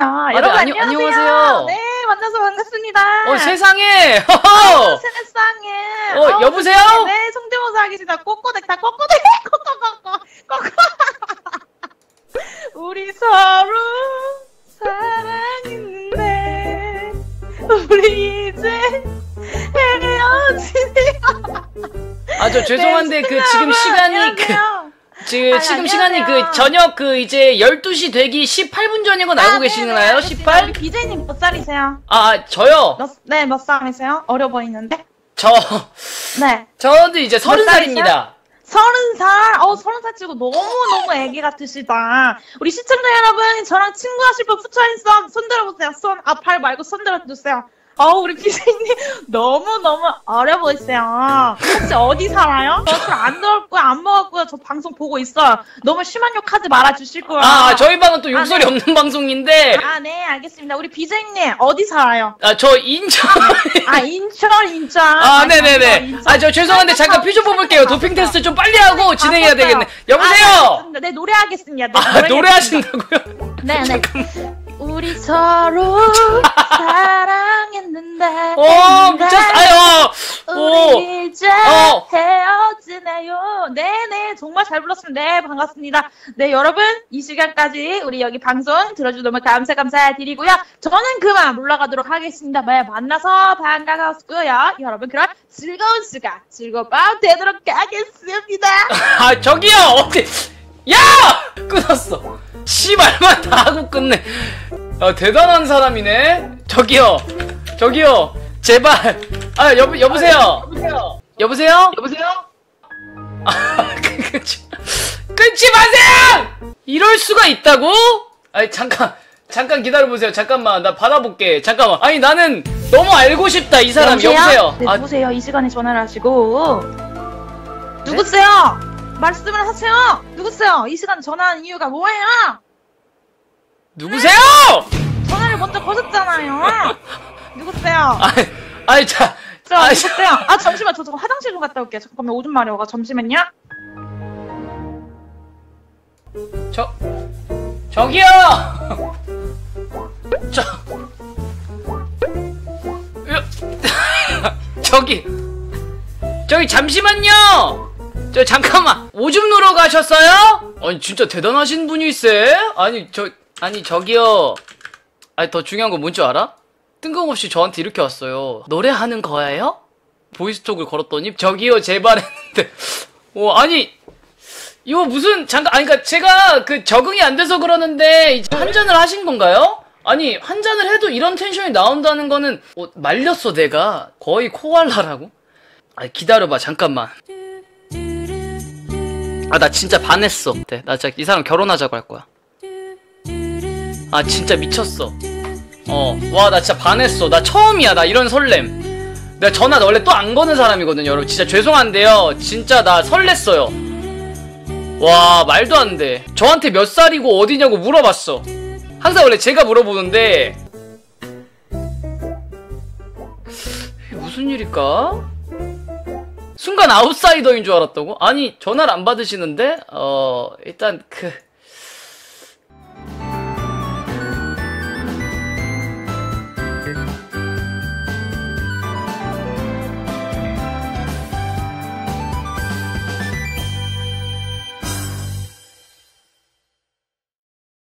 아, 네, 여러분 안녕- 안녕하세요. 안녕하세요. 네, 만나서 반갑습니다. 어 세상에! 아, 허허! 세상에. 어, 아우, 여보세요? 세상에. 네, 성대모사 하기 싫다. 꼬꼬댁 다 꼬꼬댁. 꼬꼬꼬꼬. 꼬꼬. 우리 서로 사랑했는데 우리 이제 헤어지네요. 아 저 죄송한데 그 지금 시간이 그 지금 지금. 시간이 그 저녁 그 이제 12시 되기 18분 전인 건 알고 계시나요? 18? 우리 BJ님 몇 살이세요? 아 저요. 몇, 네, 몇 살이세요? 어려 보이는데? 저 네. 저도 이제 서른 몇 살이세요? 살입니다. 서른 살, 어 서른 살 치고 너무 너무 애기 같으시다. 우리 시청자 여러분, 저랑 친구하실 분 붙여있어. 손 들어보세요. 손, 아발 말고 손 들어주세요. 어 우리 비세님 너무 너무 어려 보이세요. 혹시 어디 살아요? 저술안 들었고요, 안 먹었고요. 저 방송 보고 있어요. 너무 심한 욕 하지 말아 주실 거예요. 아 저희 방은 또 욕설이 아, 네. 없는 방송인데 아, 네, 알겠습니다. 우리 비세님 어디 살아요? 아 저 인천 아 인천 인천. 아 네네네. 인천. 아저 죄송한데 잠깐 퓨즈 뽑을게요. 도핑 테스트 좀 빨리 하고 진행해야 아, 되겠네. 아, 여보세요. 알겠습니다. 네 노래하겠습니다. 네, 아 노래하겠습니다. 노래하신다고요? 네 네. 우리 서로 사랑 했는데. 어 미쳤어. 아유. 오. 우리 이제 어. 헤어지네요. 네네 정말 잘 불렀습니다. 네 반갑습니다. 네 여러분 이 시간까지 우리 여기 방송 들어주셔서 너무 감사 감사드리고요. 저는 그만 물러가도록 하겠습니다. 네 만나서 반가웠고요. 여러분 그럼 즐거운 시간 즐거운 밤 되도록 하겠습니다. 아 저기요 어디 야 끊었어 씨발만 다 하고 끝내 아 대단한 사람이네 저기요 저기요 제발. 아 여보 여보세요? 여보세요? 여보세요? 아 그- 끊지 끊지 마세요! 이럴 수가 있다고? 아니 잠깐 잠깐 기다려 보세요. 잠깐만 나 받아볼게. 잠깐만. 아니 나는 너무 알고 싶다 이 사람. 여보세요? 네, 아. 누구세요? 이 시간에 전화를 하시고. 누구세요? 말씀을 하세요. 누구세요? 이 시간에 전화한 이유가 뭐예요? 누구세요? 전화를 먼저 거셨잖아요. 누구세요? 아니 아니 자저 아니, 누구세요? 아 잠시만 저, 저 화장실 좀 갔다 올게요. 잠깐만 오줌 마려워가 잠시만요. 저 저기요 저 여- 저기 저기 잠시만요 저 잠깐만 오줌 누러 가셨어요? 아니 진짜 대단하신 분이세 아니 저 아니 저기요 아니 더 중요한 건 뭔지 알아? 뜬금없이 저한테 이렇게 왔어요 노래하는 거예요? 보이스톡을 걸었더니 저기요 제발 했는데. 어 아니 이거 무슨 잠깐 아니 그러니까 제가 그 적응이 안 돼서 그러는데 이제 한 잔을 하신 건가요? 아니 한 잔을 해도 이런 텐션이 나온다는 거는 어, 말렸어 내가. 거의 코알라라고? 아니 기다려봐 잠깐만. 아 나 진짜 반했어. 네, 나 진짜 이 사람 결혼하자고 할 거야. 아 진짜 미쳤어 어 와 나 진짜 반했어 나 처음이야 나 이런 설렘 내가 전화 원래 또 안 거는 사람이거든요 여러분 진짜 죄송한데요 진짜 나 설렜어요 와 말도 안 돼. 저한테 몇 살이고 어디냐고 물어봤어. 항상 원래 제가 물어보는데 무슨 일일까? 순간 아웃사이더인 줄 알았다고? 아니 전화를 안 받으시는데 어 일단 그